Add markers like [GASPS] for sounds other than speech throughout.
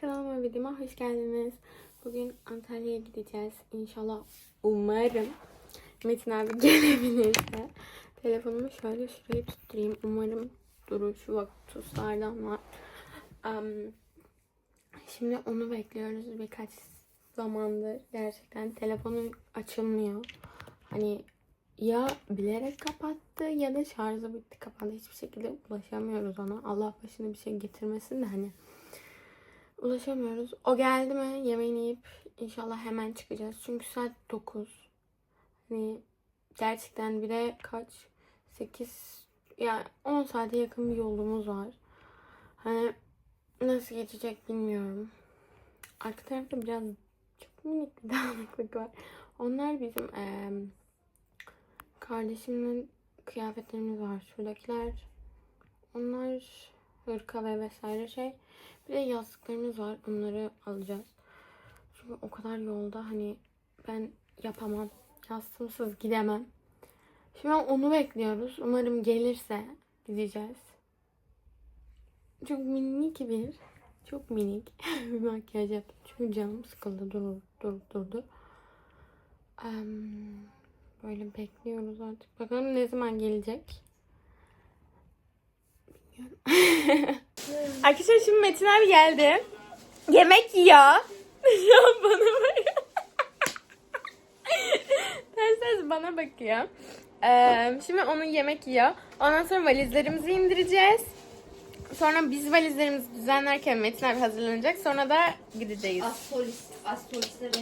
kanalıma videoma hoş geldiniz. Bugün Antalya'ya gideceğiz. İnşallah umarım Metin abi [LAUGHS] gelebilirse. Telefonumu şöyle şuraya tutturayım. Umarım durur şu vaktuslardan var. Am, şimdi onu bekliyoruz birkaç zamandır. Gerçekten telefonu açılmıyor. Hani ya bilerek kapattı ya da şarjı bitti kapandı. Hiçbir şekilde ulaşamıyoruz ona. Allah başına bir şey getirmesin de hani ulaşamıyoruz. O geldi mi yemeğini yiyip inşallah hemen çıkacağız. Çünkü saat 9. Hani gerçekten bir de kaç? 8 yani 10 saate yakın bir yolumuz var. Hani nasıl geçecek bilmiyorum. Arka tarafta biraz çok minik bir [LAUGHS] dağınıklık var. Onlar bizim eee kardeşimin kıyafetlerimiz var. Şuradakiler onlar hırka ve vesaire şey. Bir de yastıklarımız var. Onları alacağız. Çünkü o kadar yolda hani ben yapamam. Yastığımsız gidemem. Şimdi onu bekliyoruz. Umarım gelirse gideceğiz. Çok minik bir, çok minik [LAUGHS] bir makyaj yaptım. Çünkü canım sıkıldı. Dur, dur, durdu. Em, böyle bekliyoruz artık. Bakalım ne zaman gelecek. Bilmiyorum. [LAUGHS] Arkadaşlar şimdi Metin abi geldi. Yemek yiyor. [LAUGHS] [LAUGHS] An bana bakıyor. ters ters bana bakıyor. Ee, şimdi onun yemek yiyor. Ondan sonra valizlerimizi indireceğiz. Sonra biz valizlerimizi düzenlerken Metin abi hazırlanacak. Sonra da gideceğiz. Astolis, astolisler en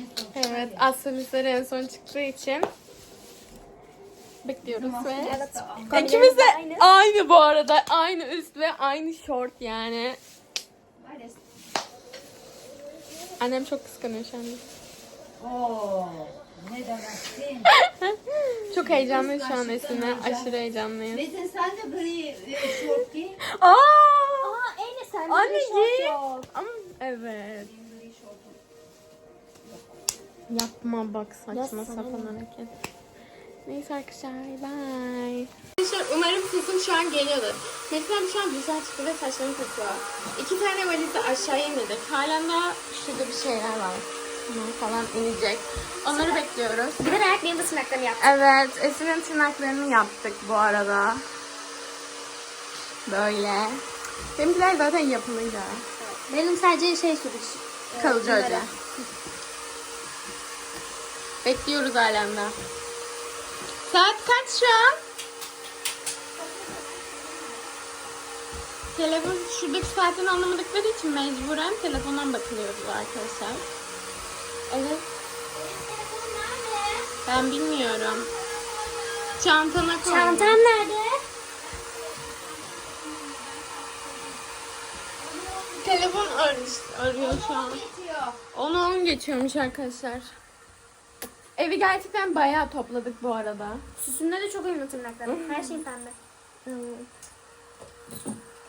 son. Evet, astrolistler en son çıktığı için bekliyoruz ve Evet. ikimiz de aynı. bu arada. Aynı üst ve aynı short yani. Annem çok kıskanıyor şu anda. Oo, ne demezsin. [LAUGHS] Çok heyecanlıyız şu an Esin'le. Aşırı heyecanlıyız. Metin sen de gri e, şort giy. Aa! Aa Eyle sen Anne de şort ye. yok. Ama evet. Gri şortum. Yapma bak saçma sana sapan hareket. Neyse arkadaşlar bye. Arkadaşlar umarım sesim şu an geliyordur. Mesela şu an güzel çıktı ve saçlarını takıyor. İki tane valizle aşağıya indirdik. Halen daha şurada bir şeyler var. Bunlar falan inecek. Onları bekliyoruz. Bir de merak benim de tırnaklarımı yap. Evet, Esin'in tırnaklarını yaptık bu arada. Böyle. Benimkiler zaten yapılıydı. Benim sadece şey sürüş. Kalıcı öyle. Bekliyoruz halen daha. Saat kaç şu an? Telefon şuradaki saatten anlamadıkları için mecburen telefondan bakılıyoruz arkadaşlar. Evet. Ben bilmiyorum. Çantana koy. Çantam nerede? Telefon ar- arıyor şu an. Onu on geçiyormuş arkadaşlar. Evi gerçekten bayağı topladık bu arada. Süsümde de çok uyumlu tırnaklarım. Her şey pembe.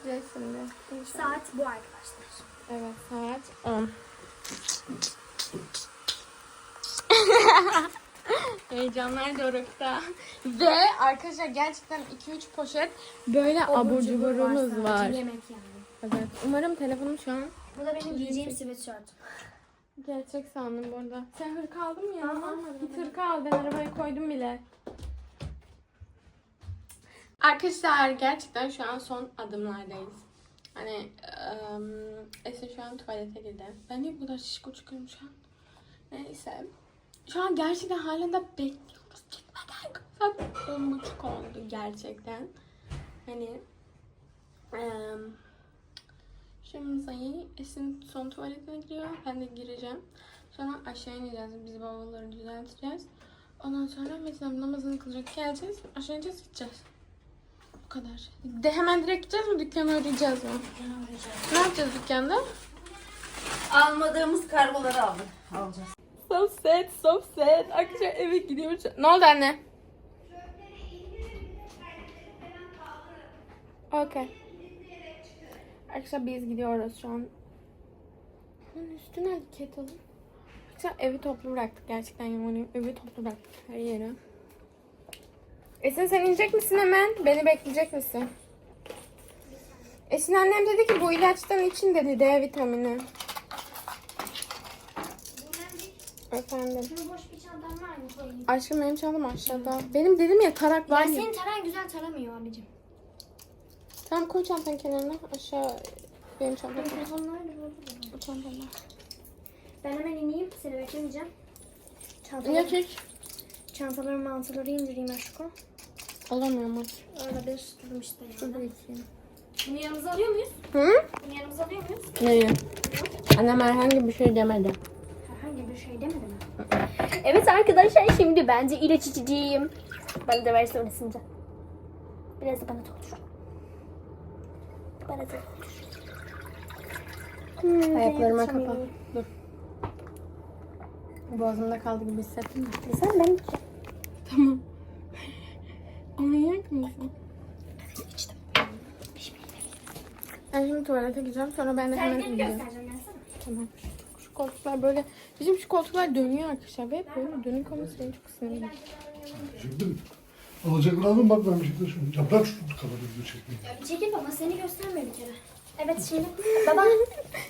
Güzel şimdi. İnşallah. Saat bu arkadaşlar. Evet saat 10. [LAUGHS] Heyecanlar dorukta. Ve arkadaşlar gerçekten 2-3 poşet böyle abur cuburumuz var. Yemek yani. Evet. Umarım telefonum şu an Bu da benim giyeceğim sweatshirt. Gerçek sandım bu arada. Sen hırka aldın mı ya? Almadım. Git hırka al. Ben arabaya koydum bile. Arkadaşlar gerçekten şu an son adımlardayız. Hani ıı, Esin şu an tuvalete girdi. Ben niye bu kadar şişko çıkıyorum şu an? Neyse. Şu an gerçekten halen de bekliyoruz. Gitmeden. Saat on buçuk oldu gerçekten. Hani ıı, Şimdi sayı Esin son tuvaletine giriyor. Ben de gireceğim. Sonra aşağı ineceğiz. Biz bavulları düzelteceğiz. Ondan sonra mesela namazını kılacak geleceğiz. Aşağı ineceğiz gideceğiz. Bu kadar. De hemen direkt gideceğiz mi? Dükkanı arayacağız mı? Ne yapacağız dükkanda? Almadığımız kargoları aldık. Alacağız. So sad, so sad. Arkadaşlar eve gidiyoruz. Ne oldu anne? Okay. Arkadaşlar biz gidiyoruz şu an. Bunun üstü nerede kettle'ın? Arkadaşlar evi toplu bıraktık. Gerçekten yani evi toplu bıraktık her yere. Esin sen inecek misin hemen? Beni bekleyecek misin? Esin annem dedi ki bu ilaçtan için dedi D vitamini. Efendim. Senin boş bir çantan var mı koyayım? Aşkım benim çantam aşağıda. Benim dedim ya tarak var Ya ya. senin taran güzel taramıyor abicim. Tamam koy çantanın kenarına. Aşağı benim çantam. Telefonum nerede? Burada. Bu çantam var. Ben hemen ineyim. Seni beklemeyeceğim. Çantaları, çek. çantaları mantıları indireyim aşkım. Alamıyorum aç. Orada bir durum işte Dur yani. bakayım. Bunu yanımıza alıyor muyuz? Hı? Bunu yanımıza alıyor muyuz? Neyi? Annem herhangi bir şey demedi. Herhangi bir şey demedi mi? Evet arkadaşlar şimdi bence ilaç içeceğim. Bana da versin ısınca. Biraz da bana doktor. Da doktor. Hmm, Ayaklarıma kapa. Dur. Boğazımda kaldı gibi hissettim mi? Sen ben içeceğim. Tamam. Manyak mısın? Ben şimdi tuvalete gideceğim. Sonra ben de hemen Terliklerimi ineceğim. göstereceğim ben sana. Tamam. Şu koltuklar böyle... Bizim şu koltuklar dönüyor arkadaşlar. Ve hep böyle dönük olması beni çok sinirli. Şimdi alacaklar alın bak ben bir şey şunu. Ya bırak şu kamerayı çekmeyi. Çekil baba seni göstermiyor bir kere. Evet şimdi [LAUGHS] baba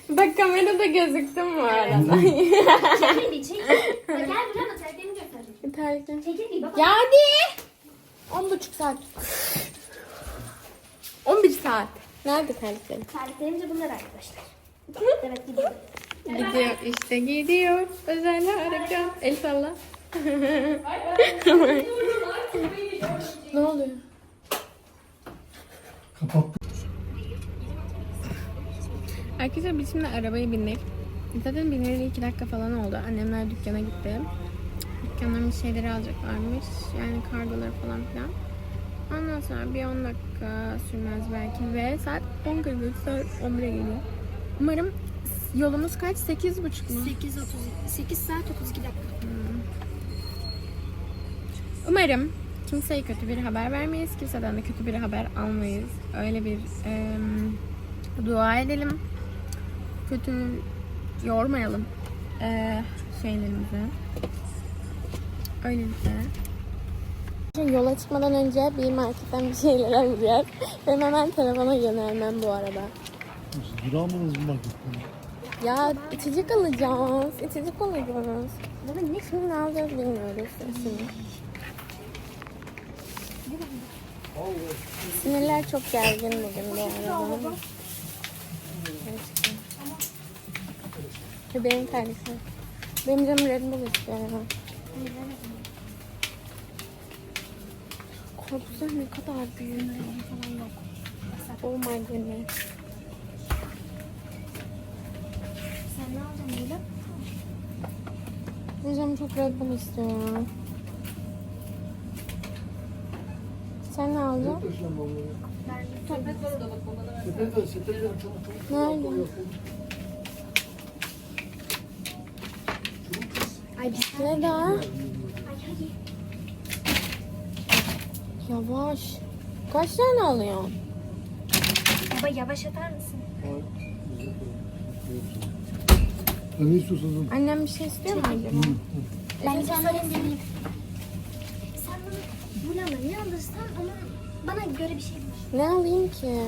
Bak kamerada gözüktüm bu arada. [LAUGHS] çekil bir çekil. Ya gel buraya da terliklerimi göstereceğim. Terlikler. Çekil bir baba. Ya hadi. On buçuk saat. 11 saat. Nerede terliklerim? Terliklerim de bunlar arkadaşlar. [LAUGHS] Evet gidiyorum. Gidiyor işte gidiyor. Özel harekat. El salla. Ne oluyor? Kapattım. Arkadaşlar biz şimdi arabaya bindik. Zaten bineli iki dakika falan oldu. Annemler dükkana gitti. Dükkandan bir şeyleri alacaklarmış. Yani kargoları falan filan. Ondan sonra bir 10 dakika sürmez belki ve saat 10 40 saat 11'e geliyor. Umarım yolumuz kaç? 8.30 mu? 8.32 8 saat 32 dakika. Umarım kimseye kötü bir haber vermeyiz. Kimseden de kötü bir haber almayız. Öyle bir em, dua edelim. Kötü yormayalım e, şeylerimizi. Öylelikle. Şimdi yola çıkmadan önce bir marketten bir şeyler alacağız. Benim hemen telefona yönelmem bu arada. Duramadınız mı marketten? Ya içecek alacağız. İçecek alacağız. Baba ne şimdi ne alacağız bilmiyoruz. Şimdi. Sinirler çok gergin bugün bu arada. Ve benim terlikler. Benim canım Red Bull istiyor. Karpuzlar ne kadar büyük. falan yok. Oh my goodness. Sen ne alacaksın böyle? Bu canım çok Red Bull istiyor çabuk. Nerede? Ay bir Ne daha? Yavaş. Kaç tane alıyorsun? Baba yavaş atar mısın? Ne istiyorsanız alın. Annem bir şey istiyor mu acaba? Ben sana deneyeyim. Sen bana bu ne ne alırsan ama bana göre bir şey bul. Ne alayım ki?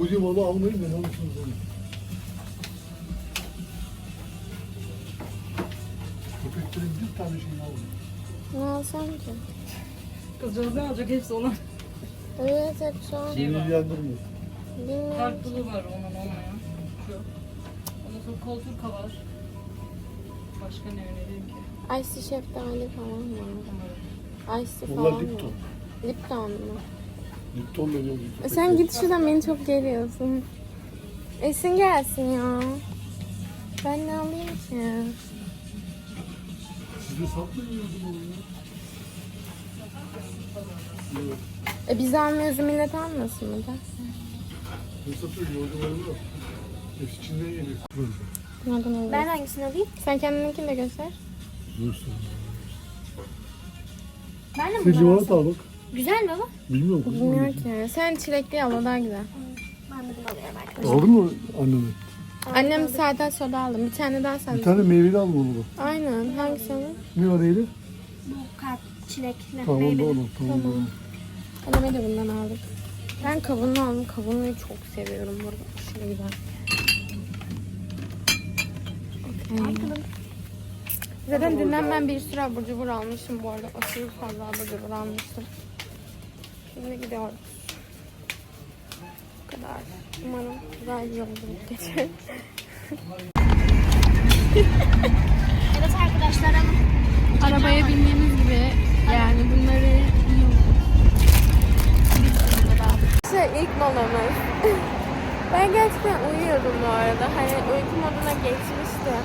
O limonu almayın ben alırsınız onu. Köpeklerin bir tane şeyini alın. Ne alsam ki? Kızcağız ne alacak hepsi ona. Evet hep an Beni ilgilendirmiyor. bilmiyorum. Farklılığı var onun olmayan. Şu. Ondan sonra koltuk var. Başka ne önereyim ki? Ice şeftali falan var. Ice falan var. Lipton. Lipton mu? E sen git şuradan beni çok geriyorsun. Esin gelsin ya. Ben ne alayım ki? Size satmıyorsunuz onu ya. Evet. E biz almıyoruz millet almasın mı da? Ne satıyor? Yolcu var mı? Hepsi Çin'den geliyor. Nereden alıyorsun? Ben hangisini alayım? Sen kendininkini de göster. Buyursun. Ben de mi bunu limonata al bak. Güzel mi baba? Bilmiyorum. kızım. Bilmiyorum ki. Sen çilekli o daha güzel. Ben de bunu alıyorum arkadaşlar. Aldın mı annene? Annem zaten soda aldım. Bir tane daha Bir sen. tane meyveli al onu da. Aynen. Hangisi onun? Ne var neyli? Bu kart, çilekli, Tamam meyveli. onu. Tamam. Tamam. Anneme de bundan aldık. Ben kavunlu aldım. Kavunluyu çok seviyorum burada. Aşırı güzel. Okay. Zaten dünden ben bir sürü abur cubur almışım bu arada. Aşırı fazla abur cubur almıştım. Şimdi gidiyoruz. Bu kadar. Umarım güzel bir yolculuk geçer. [LAUGHS] Evet arkadaşlarım. Arabaya bindiğimiz gibi yani bunları İşte ilk molamız. [LAUGHS] ben gerçekten uyuyordum bu arada. Hani uyku moduna geçmiştim.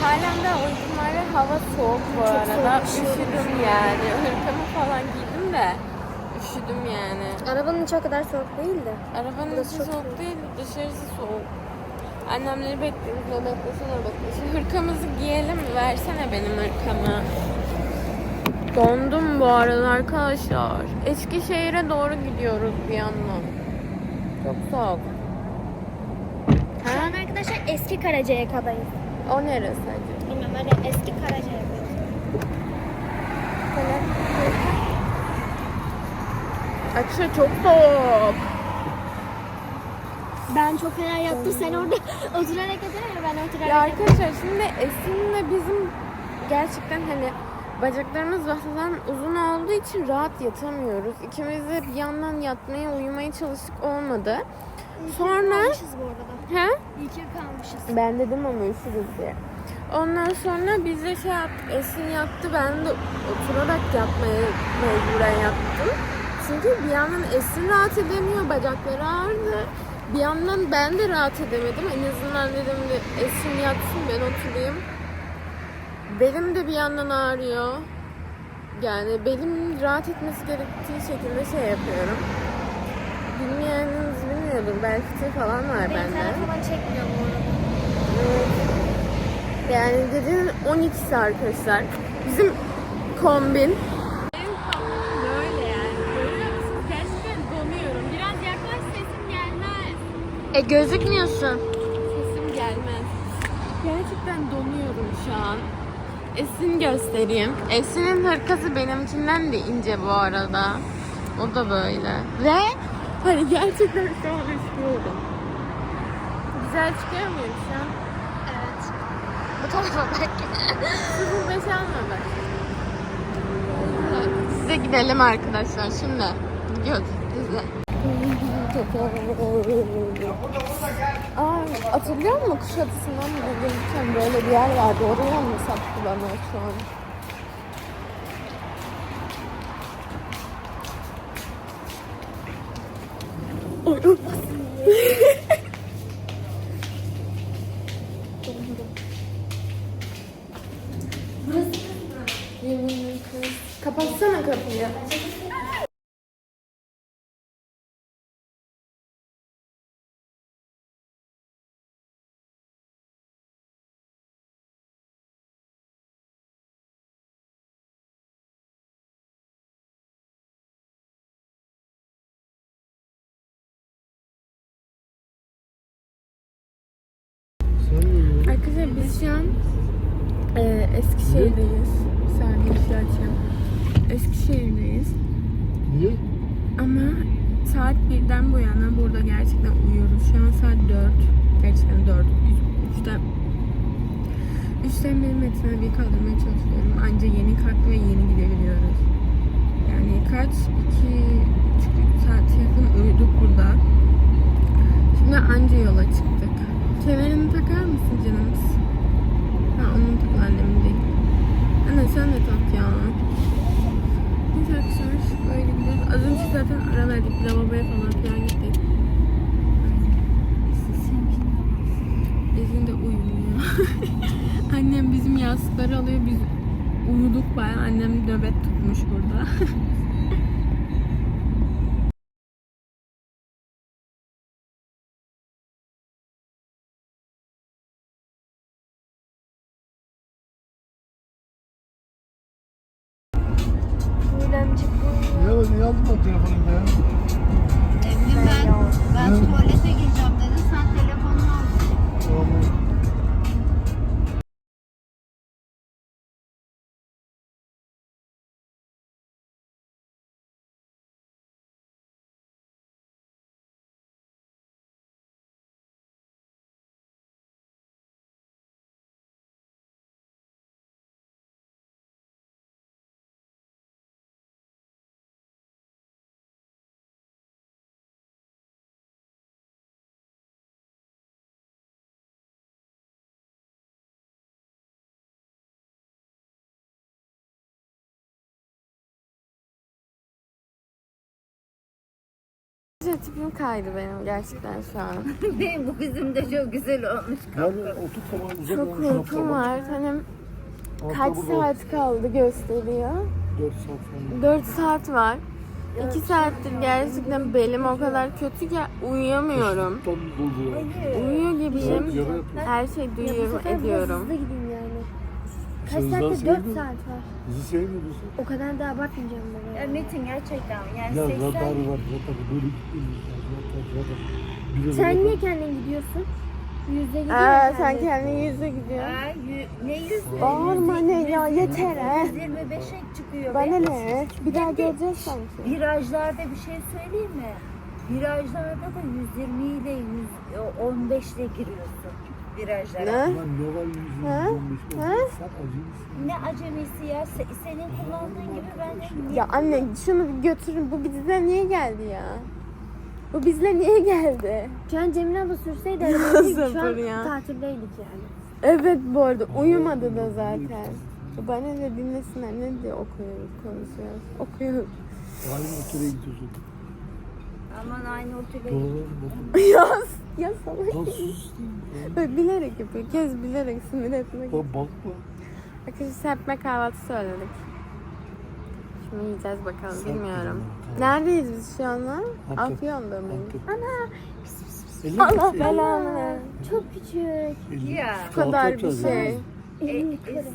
Halen de uykum var hava soğuk bu arada. Üşüdüm yani. Hırkamı falan giydim de. Üşüdüm yani. Arabanın içi o kadar soğuk değildi. Arabanın Burası içi soğuk soğuk. değil, dışarısı soğuk. Annemleri bekliyoruz, nöbetlesin nöbetlesin. [LAUGHS] Hırkamızı giyelim, versene benim hırkamı. Dondum bu arada arkadaşlar. Eskişehir'e doğru gidiyoruz bir yandan. Çok soğuk. Şu an arkadaşlar eski Karacayaka'dayız. O neresi acaba? Bilmem öyle eski Karacayaka. Arkadaşlar çok soğuk. Ben çok fena yattım. Sen orada [LAUGHS] oturarak yatırır ben oturarak Ya yatarım. arkadaşlar şimdi Esin'le bizim gerçekten hani bacaklarımız zaten uzun olduğu için rahat yatamıyoruz. İkimiz de bir yandan yatmaya uyumaya çalıştık olmadı. Sonra Kalmışız bu arada. he? Ki kalmışız. Ben dedim ama üşürüz diye. Ondan sonra biz de şey yaptık. Esin yattı. Ben de oturarak yatmaya mecburen yattım. Çünkü bir yandan Esin rahat edemiyor. Bacakları ağrıdı. Bir yandan ben de rahat edemedim. En azından dedim de Esin yatsın ben oturayım. Belim de bir yandan ağrıyor. Yani belim rahat etmesi gerektiği şekilde şey yapıyorum. Bilmeyeniniz bilmiyordur. Belki fıtığı falan var Benim bende. sana falan çekmiyor bu arada. Yani gecenin 12'si arkadaşlar. Bizim kombin. E gözükmüyorsun. Sesim gelmez. Gerçekten donuyorum şu an. Esin göstereyim. Esin'in hırkası benimkinden de ince bu arada. O da böyle. Ve hani gerçekten şu an üşüyorum. Güzel çıkıyor muyum şu an? Evet. Bu tarafa bak. Sıfır beş alma bak. Size gidelim arkadaşlar şimdi. Gidiyoruz size. Aa, hatırlıyor musun Kuşadası'ndan mı böyle bir yer vardı. Oraya mı sattı bana şu an? Arkadaşlar biz şu an e, Eskişehir'deyiz. Saniye şey açayım. Eskişehir'deyiz. Niye? Ama saat birden bu yana burada gerçekten uyuyoruz. Şu an saat 4. Gerçekten 4. 3'te 3'ten beri abiyi kaldırmaya çalışıyorum. Anca yeni kalktı ve yeni gidebiliyoruz. Yani kaç? 2 saat yakın uyuduk burada. Şimdi anca yola çıktık. Kemerini takar mısın canımız? Ha onun takıl annemin değil. Anne sen de tak ya. Neyse arkadaşlar böyle gidiyoruz. Az önce zaten ara verdik. Lavaboya falan filan gittik. Bizim de uyumuyor. [LAUGHS] Annem bizim yastıkları alıyor. Biz uyuduk bayağı. Annem nöbet tutmuş burada. [LAUGHS] Sadece tipim kaydı benim gerçekten şu an. [LAUGHS] Benim bu kızım da çok güzel olmuş. Yani otur tamam uzak Çok uykum var. Hani kaç saat kaldı gösteriyor. 4 saat falan. 4 saat var. 2 saattir gerçekten belim o kadar kötü ki uyuyamıyorum. Tam. Uyuyor gibiyim. Yapıyor. Her şey duyuyorum, ediyorum. Hızlı gideyim. Kaç Sen hızdan saatte? 4 sevmiyor saat musun? var. Bizi sevmiyor musun? O kadar da abartmayacağım ben. Ya Metin gerçekten yani Ya 80 radarı var zaten böyle gitmiyor. Radar. Bir de Sen radar- niye kendin gidiyorsun? Yüzde gidiyor Aa, sen kendin. yüzle gidiyorsun. Aa, yü- ne yüz? Bağırma ne ya yeter he. 125'e çıkıyor. Bana be. ne? Bir daha göreceğiz sanki. Virajlarda bir şey söyleyeyim mi? Virajlarda da 120 ile 115 ile giriyorsun virajlara. Ne? Ha? 115 Ha? Ne acemisi ya? Se- senin kullandığın gibi ben de Ya anne şunu bir götürün. Bu bizle niye geldi ya? Bu bizle niye geldi? Şu an Cemile abla sürseydi [LAUGHS] arabayı şu Sabır an ya. tatildeydik yani. Evet bu arada uyumadı da zaten. Bana ne dinlesinler ne diye okuyoruz konuşuyoruz. Okuyoruz. Aynı otele gidiyorsun. aman aynı otele Doğru. [LAUGHS] ya, ya salak. Lan sus. Böyle bilerek yapıyor. Kez bilerek sinir etmek. Lan bakma. Arkadaşlar serpme kahvaltı söyledik. Şimdi yiyeceğiz bakalım Serpme bilmiyorum. kahvaltı. Neredeyiz biz şu anda? Antep. Afyon'da mıyız? Antep. Ana Allah mi? belanı. Çok küçük. Ya. Bu kadar bir şey. yani. Elini yıkarım.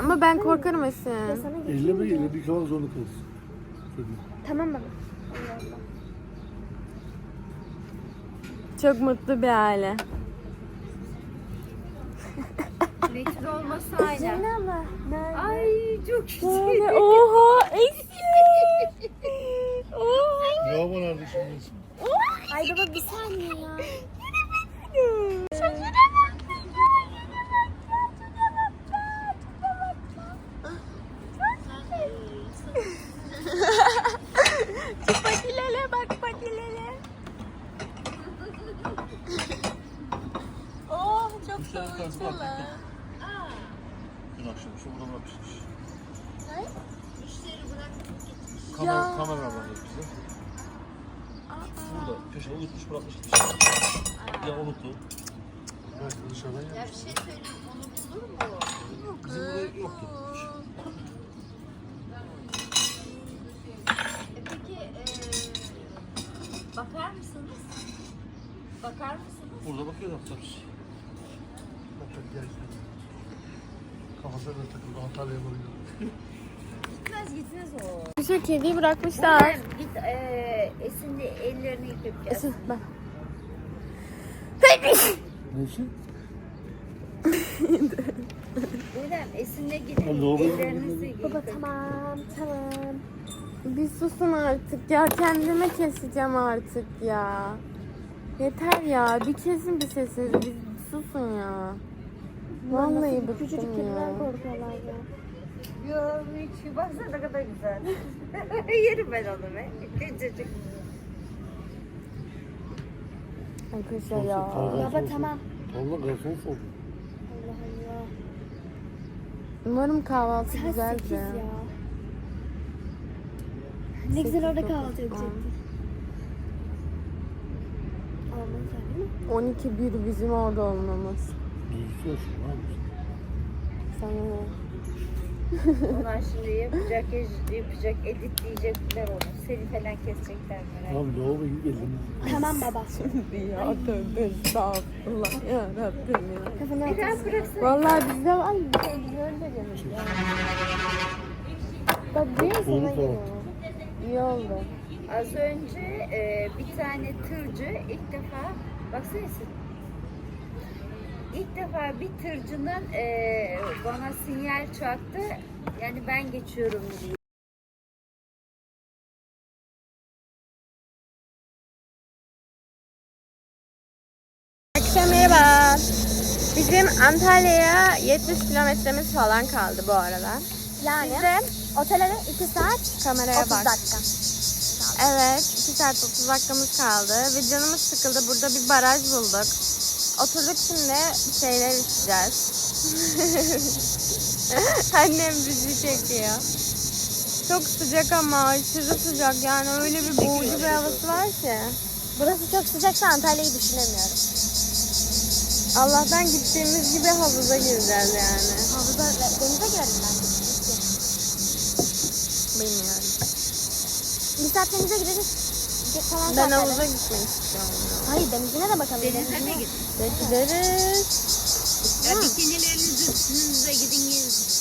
Ama ben korkarım Ya Esin. sana Elle geçeyim mi mi? elle bir kalan zorunda kalırsın. Tamam baba. Allah Allah. Çok mutlu bir aile. Metin olmasa aynen. Nerede? Ay çok güzel. Yani, oha Esin. Oha. Ya bu nerede şimdi? Ay baba bir saniye ya. Patilere da uyutulu. Dün akşam şu burada bırakmışmış. Ya. Kamera, kamera vardı bize. Burada köşe unutmuş bırakmış. Ya unuttu. Belki dışarıdan Ya ya. bir şey söyleyeyim unutulur mu? Bizim burada yoktu. E peki e, bakar mısınız? Bakar mısınız? Burada bakıyorlar tabii. Gel. Kafasına da takıldı Antalya'ya varıyor. Gitmez gitmez o. Şu kediyi bırakmışlar. Git e, Esin de ellerini yıkayacağız. Esin bak. Neyse. Dedem Esin'le gidin ellerinizi yıkayın. Baba tamam tamam. Bir susun artık ya. Kendime keseceğim artık ya. Yeter ya. Bir kesin bir sesinizi. Bir susun ya. Vallahi Küçücük bıktım kediler ya. korkuyorlar ya. Yo hiç baksana ne kadar güzel. [LAUGHS] Yerim ben onu be. Küçücük. Arkadaşlar ya. Baba tamam. Allah garson sordu. Allah Allah. Umarım kahvaltı Saat güzeldir. 8 ya. Ne güzel orada kahvaltı edecektik. Olmaz yani. 12 bir bizim orada olmamız. Yaşıyor. Ne yapıyorsun? Sana ne? Onlar şimdi yapacak, yapacak, editleyecekler onu. Seni falan kesecekler merak Abi lavabo gibi elini. Tamam baba. Ya tövbe estağfurullah ya Rabbim ya. Kafanı etme. Biraz bıraksana. Vallahi bizde var mı? Güzel de yemek ya. Bak bir sana Doğru geliyor. İyi oldu. Az önce e, bir tane tırcı ilk defa baksana. İlk defa bir tırcının e, bana sinyal çaktı. Yani ben geçiyorum diye. Akşam merhaba. Bizim Antalya'ya 70 kilometremiz falan kaldı bu arada. Yani Sizde otele de 2 saat kameraya 30 bak. dakika. Evet 2 saat 30 dakikamız kaldı ve canımız sıkıldı. Burada bir baraj bulduk. Oturduk şimdi şeyler içeceğiz. [LAUGHS] Annem bizi çekiyor. Çok sıcak ama aşırı sıcak yani öyle bir boğucu bir havası var ki. Burası çok sıcaksa Antalya'yı düşünemiyorum. Allah'tan gittiğimiz gibi havuza gireceğiz yani. Havuza ve denize girelim bence. Bilmiyorum. Bir saat denize gireriz. Ge- Ben saatlerde- havuza gitmek istiyorum. Hayır denizine de bakalım. Denize de. Ya. Gideriz. Ya bikinilerinizi üstünüze gidin gezin.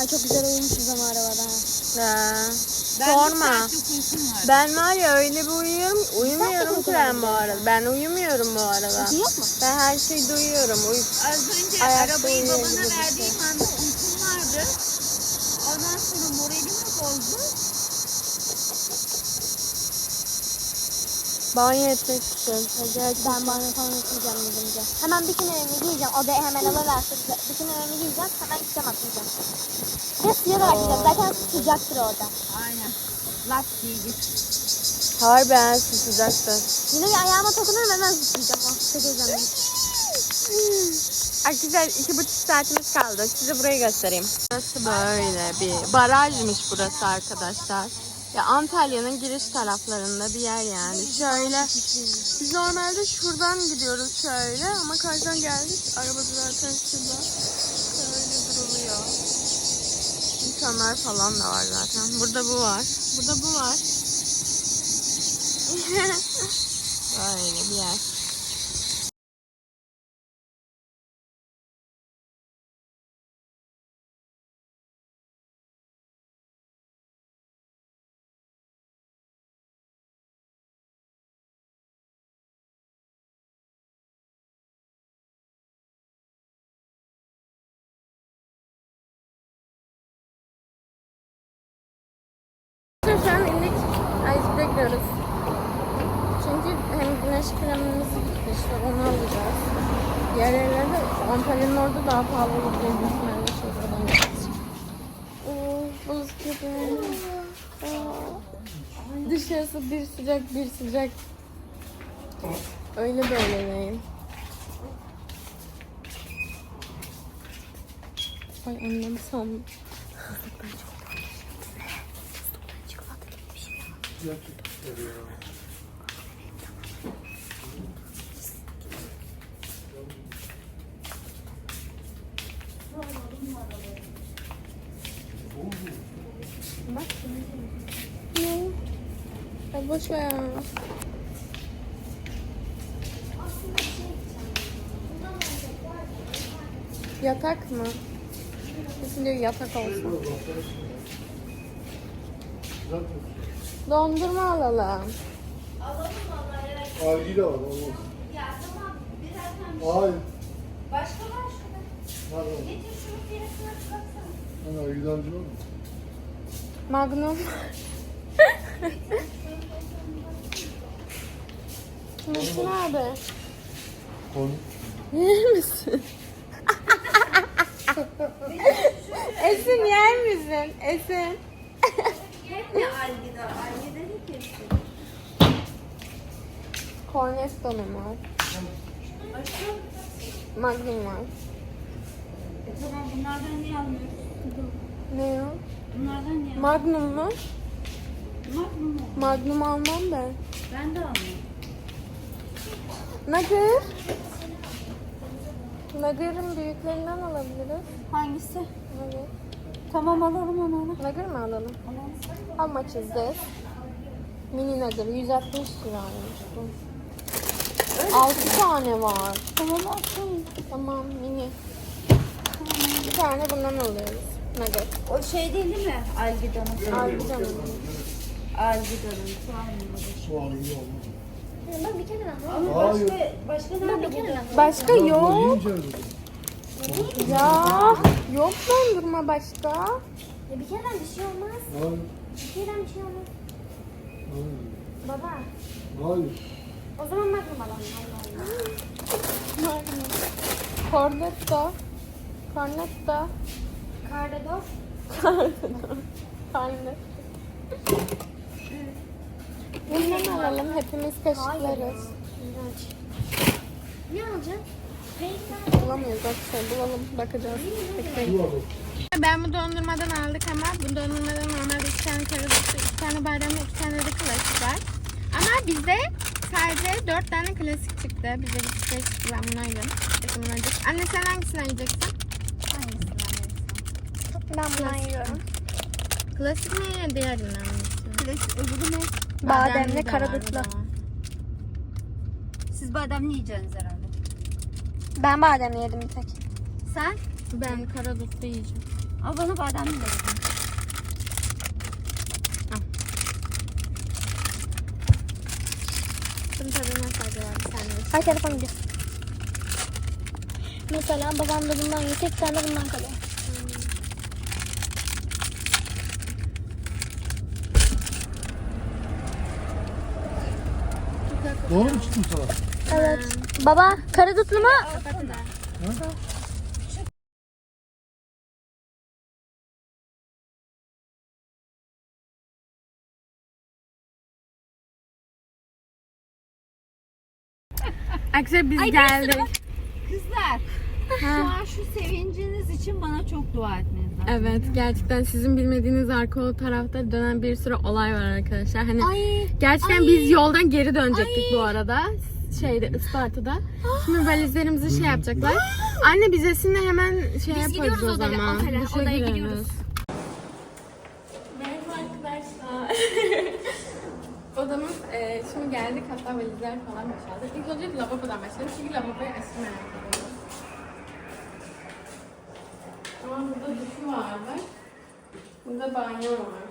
Ay çok güzel uyumuşuz ama arabada. ha. Ben Sorma. Ben var ya öyle bir uyuyorum. Uyumuyorum ki ben bu arada. Ben uyumuyorum bu arada. Yok mu? Ben her şeyi duyuyorum. Uy Az önce Ayakta arabayı babana verdiğim anda uykum vardı. Ondan sonra moralimi bozdu. Banyo etmek istiyorum. Ben banyo falan yapmayacağım gidince. Hemen bikinilerimi giyeceğim. Odaya hemen alırlarsa bikinilerimi giyeceğim. Hemen gideceğim atlayacağım. Ve suya da atlayacağım. Zaten sıcaktır orada. Aynen. Lak git. Harbiden su sıcaktır. Yine bir ayağıma dokunurum hemen zıplayacağım. Oh, çok heyecanlıyım. Arkadaşlar iki buçuk saatimiz kaldı. Size burayı göstereyim. Burası böyle bir barajmış burası arkadaşlar. Ya Antalya'nın giriş taraflarında bir yer yani. Şöyle biz normalde şuradan gidiyoruz şöyle ama karşıdan geldik. Araba zaten şurada. Şöyle duruluyor. İnsanlar falan da var zaten. Burada bu var. Burada bu var. [LAUGHS] böyle bir yer. Şu an indik. Iceberg'e gidiyoruz. Çünkü hem güneş kremimiz bitmiş ve onu alacağız. Diğer yerlerde Antalya'nın orada daha pahalı şey oradan gideceğiz. Oo, buz gibi. Dışarısı bir sıcak bir sıcak. Öyle böyle değil. Ay annem sandım. [LAUGHS] Ne? Ya boş ver ya. Yatak mı? Kesin yatak olsun. Dondurma alalım. Algili var. Olmaz. Ya tamam birazdan Hayır. başka var şurada. Var var. Getir şunu fiyatına baksana. Algili amca var mı? Magnum. Metin abi. Konu. Yer misin? Esin yer misin? Esin. Algida? Algida ne kesin? Cornetto'nun var. Magnum var. E tamam bunlardan niye almıyorsun? Ne o? Bunlardan niye Magnum mu? Magnum mu? Magnum almam ben. Ben de almıyorum. Nugget. Nugget'ın büyüklerinden alabiliriz. Hangisi? Nugget. Tamam alalım onu alalım. Nugget mi alalım? Alalım. How much is this? Mini Nugget 160 liraymış bu. 6 tane var. Tamam alsın. Tamam mini. Bir tane bundan alıyoruz. Nugget. O şey değil mi? Algida'nın. Al canım. Algida'nın. Tamam. Su algili olmaz. Ben bir kere aldım. Ama başka, başka nerede buldun? Başka yok. Ya yok dondurma başka. Ya bir kereden bir şey olmaz. Hayır. Bir kereden bir şey olmaz. Hayır. Baba. Hayır. O zaman magnum alalım. Allah Allah. Cornetto. Cornetto. Cardador. Cornetto. Bundan alalım. Hepimiz kaşıklarız. Ne alacaksın? Bulamıyoruz. Sen bulalım. Bakacağız. Bekleyin. Ben bu dondurmadan aldık ama bu dondurmadan normalde iki tane karadutlu, iki tane bademli, iki tane de klasik var. Ama bizde sadece dört tane klasik çıktı. Bize bir şey çıktı. Ben bunu yedim. Bunu. Anne sen hangisinden yiyeceksin? Ben bundan yiyorum. Klasik mi diğerinden mi? Klasik öbürü ne? Bademli, karadutlu. burada. Siz bademli yiyeceksiniz herhalde. Ben bademli yedim bir tek. Sen? Ben karadutlu yiyeceğim. Ama bana bademli de dedin. Bunun tadı nasıl acaba? Bir tane. Ay telefon gidiyor. Mesela babam da bundan iki tane de bundan kalıyor. Doğru mu çıktım sana? Evet. Baba karadutlu mu? Arkadaşlar biz geldik. Kızlar. Şu an şu sevinciniz için bana çok dua etmeniz lazım. Evet gerçekten sizin bilmediğiniz arka tarafta dönen bir sürü olay var arkadaşlar. Hani Ay. gerçekten ay. biz yoldan geri dönecektik bu arada. Şeyde Isparta'da. Şimdi valizlerimizi şey yapacaklar. [GASPS] Anne biz Esin'le hemen şey yaparız gidiyoruz o odaya, zaman. otele, Duşa odaya gireriz. gidiyoruz. Merhaba arkadaşlar. [LAUGHS] Odamız e, şimdi geldik hatta valizler falan boşaldı. İlk önce lavabodan başlayalım çünkü lavaboyu aşırı merak ediyorum. Ama burada duşu var bak. Burada banyo var.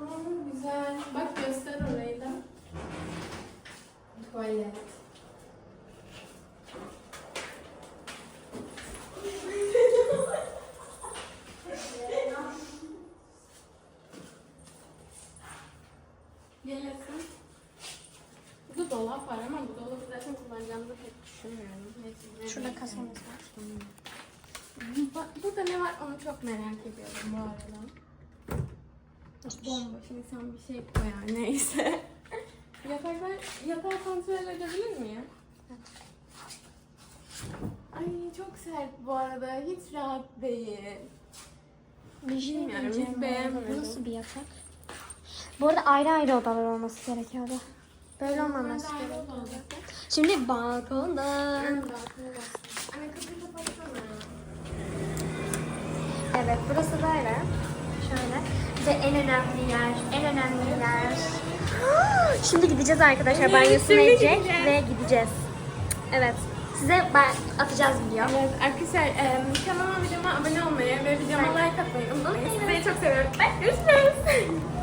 Aa, güzel. Bak göster orayı da. Tuvalet. Gelesin. Burada dolap var ama bu dolabı zaten kullanacağımızı pek düşünmüyorum. Neyse, Şurada kasamız var. Bak, burada ne var onu çok merak ediyorum bu arada. Bomboş insan bir şey koyar neyse. Yataklar, yatağı kontrol edebilir miyim? Ay çok sert bu arada. Hiç rahat değil. Bir şey Bilmiyorum, hiç diyeceğim. beğenmedim. Bu Nasıl bir yatak? Bu arada ayrı ayrı odalar olması gerekiyordu. Böyle olmaması Nerede gerekiyor. ayrı olacak? Şimdi balkonda. Ben balkona bastım. Anne kapıyı kapatsana. Evet burası böyle. Şöyle. Bize en önemli yer, en önemli yer. Şimdi gideceğiz arkadaşlar. Banyosunu edecek ve gideceğiz. Evet. Size ben atacağız video. Evet arkadaşlar e, kanalıma videoma abone olmayı ve videoma like atmayı unutmayın. Sizi çok seviyorum. Görüşürüz.